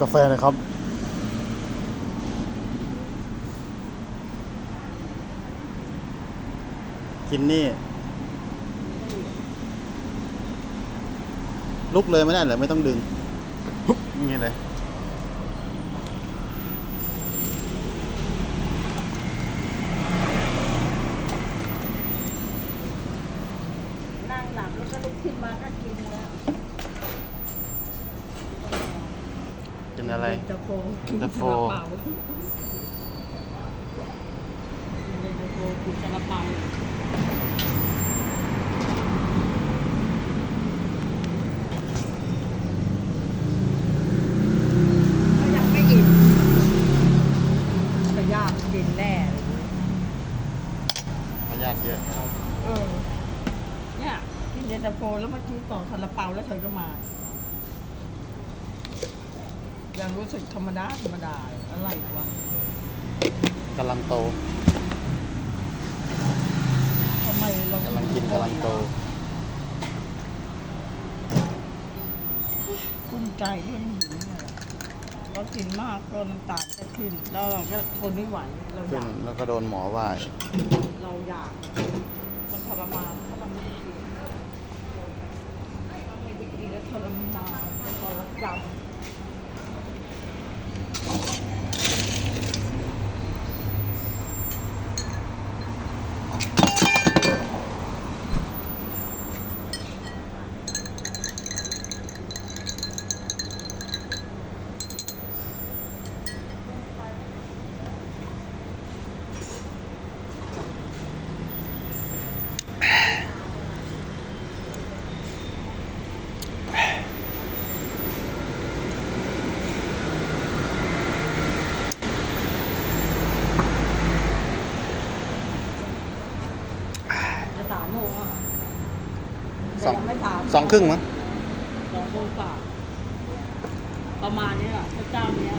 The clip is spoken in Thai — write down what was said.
กาแฟนะครับ กินนี่ ลุกเลยไม่ได้เหรอไม่ต้องดึงปุ๊บอย่างนี่เลยนั่งหลับแล้วก็ลุกขึ้นมาก็กินแล้ว กิน อะไรเย็นตาโฟเย็นตาโฟกินซลเปาเย็นตาโฟกินซาลาเปาก็ยังไม่อิ่มก็ยากกินแน่เลยพยาธิเยอะเออเนี่ยกินเย็นตาโฟแล้วมากินกล่องซาลาเปาแล้วเธอก็มา ยังรู้สึกธรรมดาธรรมดาอะไรวะกำลังโตทำไมเรากำลังกินกำลังโตกุ้มใจที่มันหิวเนี่ยเรากินมากก็น้ำตาลจะขึ้น แล้วเราก็ทนไม่ไหวเราอขึ้นยากแล้วก็โดนหมอว่า เราอยากมันทรมานถ้าเราไม่ได้กินถ้าไม่ได้กินแล้วทรมานทรกรรม จะสามโมงอะ สองแต่ยังไม่สามสองครึ่งมั้งสองโมงกว่าประมาณนี้แหละพระเจ้าเนี้ย